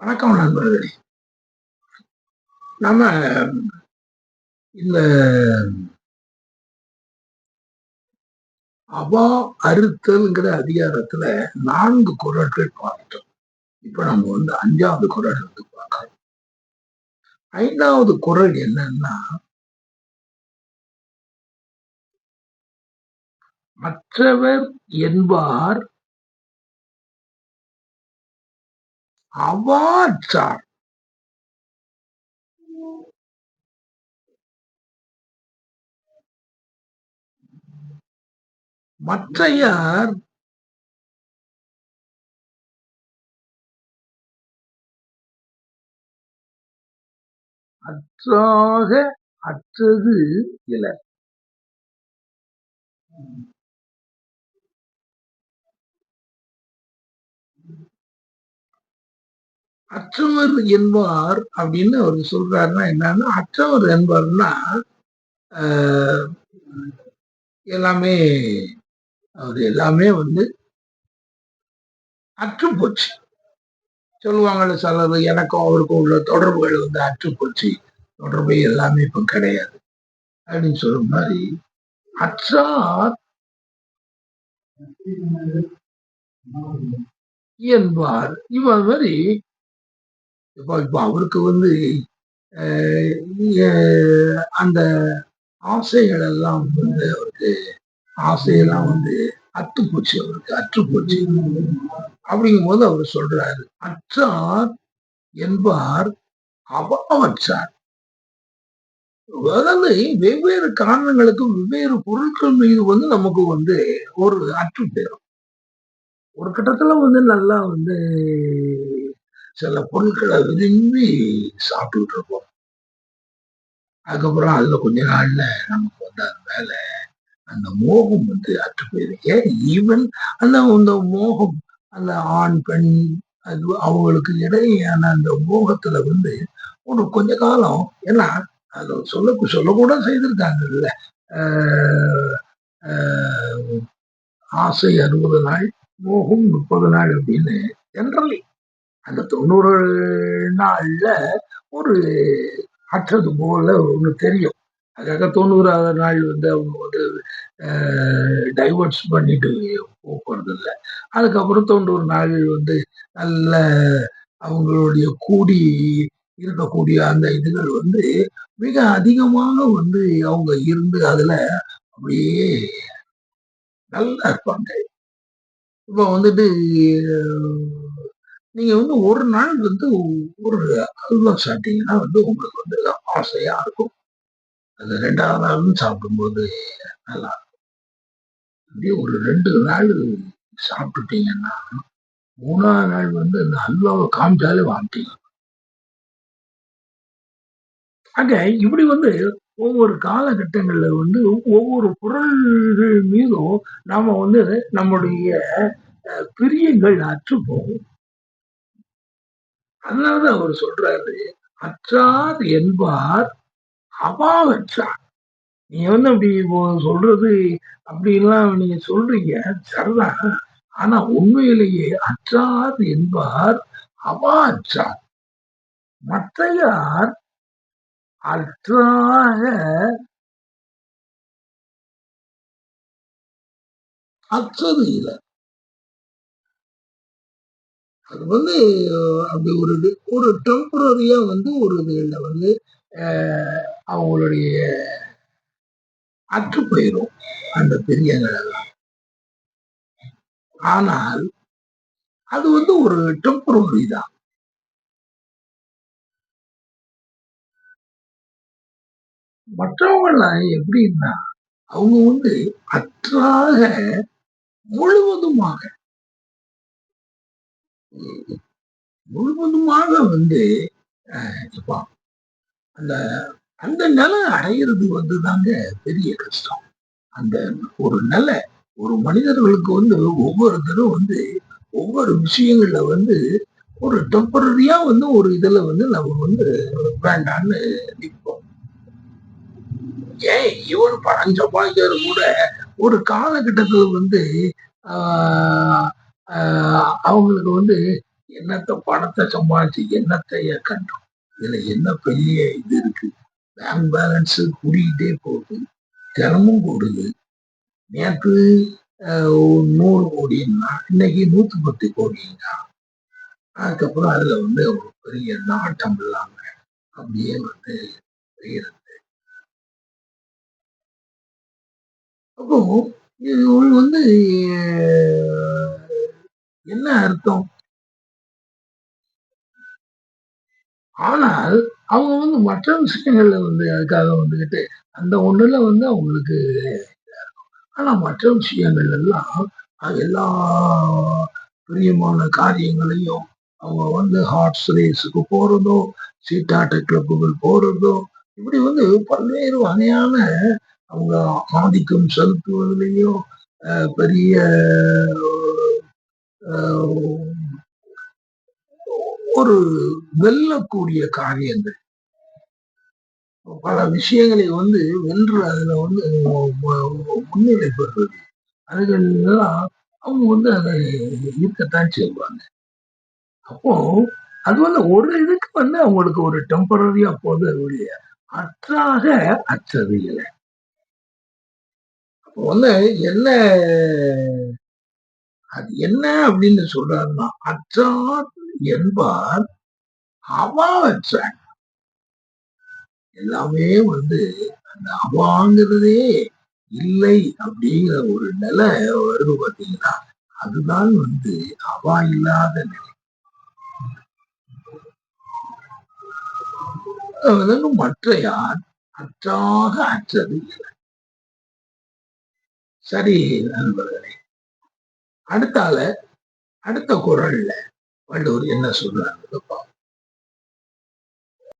வணக்கம் நண்பர்களே. நம்ம இந்த அவா அறுத்தல்ங்கிற அதிகாரத்துல நான்கு குரல்கள் பார்த்தோம். இப்ப நம்ம வந்து அஞ்சாவது குரல் வந்து பார்க்கணும் ஐந்தாவது குரல் என்னன்னா மற்றவர் என்பார் அவாச்சார் மற்றையார் அற்றாக அற்றது இலர் அற்றவர் என்பார் அப்படின்னு அவர் சொல்றாருன்னா என்னன்னா அற்றவர் என்பார்னா ஆஹ், எல்லாமே அவர் எல்லாமே வந்து அற்று போச்சு. சொல்லுவாங்கல்ல சிலர் எனக்கும் அவருக்கும் உள்ள தொடர்புகள் வந்து அற்று போச்சு. தொடர்பு எல்லாமே இப்ப கிடையாது. அப்படின்னு சொல்ற மாதிரி அற்றார் என்பார். இவன் மாதிரி இப்போ இப்போ அவருக்கு வந்து அந்த ஆசைகள் எல்லாம் வந்து அவருக்கு ஆசையெல்லாம் வந்து அத்து போச்சு அவருக்கு அற்று போச்சு அப்படிங்கும்போது அவர் சொல்றாரு அற்றார் என்பார் அபாவற்றார் அதாவது வெவ்வேறு காரணங்களுக்கும் வெவ்வேறு பொருட்கள் மீது வந்து நமக்கு வந்து ஒரு அற்று போயிடும் ஒரு கட்டத்துல வந்து நல்லா வந்து சில பொருட்களை விரும்பி சாப்பிட்டுட்டு இருப்போம் அதுக்கப்புறம் அதுல கொஞ்ச நாள்ல நமக்கு வந்து அது மேல அந்த மோகம் வந்து அற்று போயிடும். ஏன்? ஈவன் அந்த அந்த மோகம் அந்த ஆண் பெண் அது அவங்களுக்கு இடையான அந்த மோகத்துல வந்து ஒரு கொஞ்ச காலம் ஏன்னா அது சொல்ல சொல்லக்கூட செய்திருக்காங்கல்ல. ஆஹ் ஆஹ் ஆசை அறுபது நாள் மோகம் முப்பது நாள் அப்படின்னு ஜென்ரலி அந்த தொண்ணூறு நாளில் ஒரு அற்றது போல ஒன்று தெரியும். அதுக்காக தொண்ணூறாவது நாள் வந்து அவங்க வந்து டைவர்ட்ஸ் பண்ணிட்டு போகிறது இல்லை அதுக்கப்புறம் தொண்ணூறு நாள் வந்து நல்ல அவங்களுடைய கூடி இருக்கக்கூடிய அந்த இதுகள் வந்து மிக அதிகமாக வந்து அவங்க இருந்து அதுல அப்படியே நல்லா இருப்பாங்க. இப்போ வந்துட்டு நீங்க வந்து ஒரு நாள் வந்து ஒரு அல்வா சாப்பிட்டீங்கன்னா வந்து உங்களுக்கு வந்து ஆசையா இருக்கும். அது ரெண்டாவது நாளும் சாப்பிடும்போது நல்லா இருக்கும். அப்படியே ஒரு ரெண்டு நாள் சாப்பிட்டுட்டீங்கன்னா மூணாவது நாள் வந்து அந்த அல்வாவை காமிச்சாலே வாங்கிட்டீங்க ஆக இப்படி வந்து ஒவ்வொரு காலகட்டங்கள்ல வந்து ஒவ்வொரு பொருள்கள் மீதும் நாம வந்து நம்முடைய பிரியங்கள் அற்று போகும் அதனாலதான் அவர் சொல்றாரு அற்றார் என்பார் அபாவற்றார் நீ வந்து அப்படி இப்போ சொல்றது அப்படின்லாம் நீங்க சொல்றீங்க சரிதான். ஆனா உண்மையிலேயே அற்றார் என்பார் அவா அற்றார். மற்றையார் அற்றாக அற்றது இல்லை. அது வந்து அப்படி ஒரு ஒரு டெம்பரரியா வந்து ஒரு இதுல வந்து அஹ், அவங்களுடைய அற்று போயிடும் அந்த பெரியங்களெல்லாம் ஆனால் அது வந்து ஒரு டெம்பரரி தான். மற்றவங்கலாம் எப்படின்னா அவங்க வந்து அற்றாக முழுவதுமாக முழுவதுமாக வந்து இப்போ அந்த அந்த நிலை அடையிறது வந்து தாங்க பெரிய கஷ்டம். அந்த ஒரு நிலை ஒரு மனிதர்களுக்கு வந்து ஒவ்வொருத்தரும் வந்து ஒவ்வொரு விஷயங்கள்ல வந்து ஒரு டெம்பரரியா வந்து ஒரு இதுல வந்து நம்ம வந்து வேண்டான்னு நிற்போம். ஏன் இவன் பணம் சம்பாதிக்கிறது கூட ஒரு காலகட்டத்துல வந்து ஆஹ் அவங்களுக்கு வந்து என்னத்தை பணத்தை சம்பாதிச்சு என்னத்தைய கண்டோம் இதுல என்ன பெரிய இது இருக்கு? பேங்க் பேலன்ஸ் கூடிக்கிட்டே போகுது. தினமும் கூடுது. நேற்று நூறு கோடின்னா இன்னைக்கு நூத்தி பத்து கோடிங்க அதுக்கப்புறம் அதுல வந்து ஒரு பெரிய நாட்டம் இல்லாம அப்படியே வந்து செய்யறது அப்போ இது வந்து என்ன அர்த்தம்? ஆனால் அவங்க வந்து மற்ற விஷயங்கள்ல வந்து அதுக்காக வந்துகிட்டு அந்த ஒண்ணுல வந்து அவங்களுக்கு ஆனா மற்ற விஷயங்கள் எல்லாம் எல்லா பிரியமான காரியங்களையும் அவங்க வந்து ஹார்ட்ஸ் ரேஸுக்கு போறதோ சீட்டாட்ட கிளப்புகள் போறதோ இப்படி வந்து பல்வேறு வகையான அவங்க ஆதிக்கம் செலுத்துவதிலையும் பெரிய ஒரு வெல்லக்கூடிய காரியங்கள். பல விஷயங்களை வந்து வென்று அதுல வந்து முன்னிலை பெறுறது. அதுகள்லாம் அவங்க வந்து அதை இருக்கத்தான் செய்வாங்க. அப்போ அது வந்து ஒரு இதுக்கு வந்து அவங்களுக்கு ஒரு டெம்பரரியா போது ஒழிய அற்றாக அற்றது இல்லை அப்போ வந்து என்ன அது என்ன அப்படின்னு சொல்றாருன்னா அச்சார் என்பார் அவாவற்ற எல்லாமே வந்து அந்த அவாங்கிறதே இல்லை அப்படிங்கிற ஒரு நிலை வருது பார்த்தீங்கன்னா அதுதான் வந்து அவா இல்லாத நிலை. மற்ற யார் அற்றாக அற்றது இல்லை. சரி நண்பர்களே அடுத்தால அடுத்த குரல்ல வள்ளுவர் என்ன சொல்றாங்க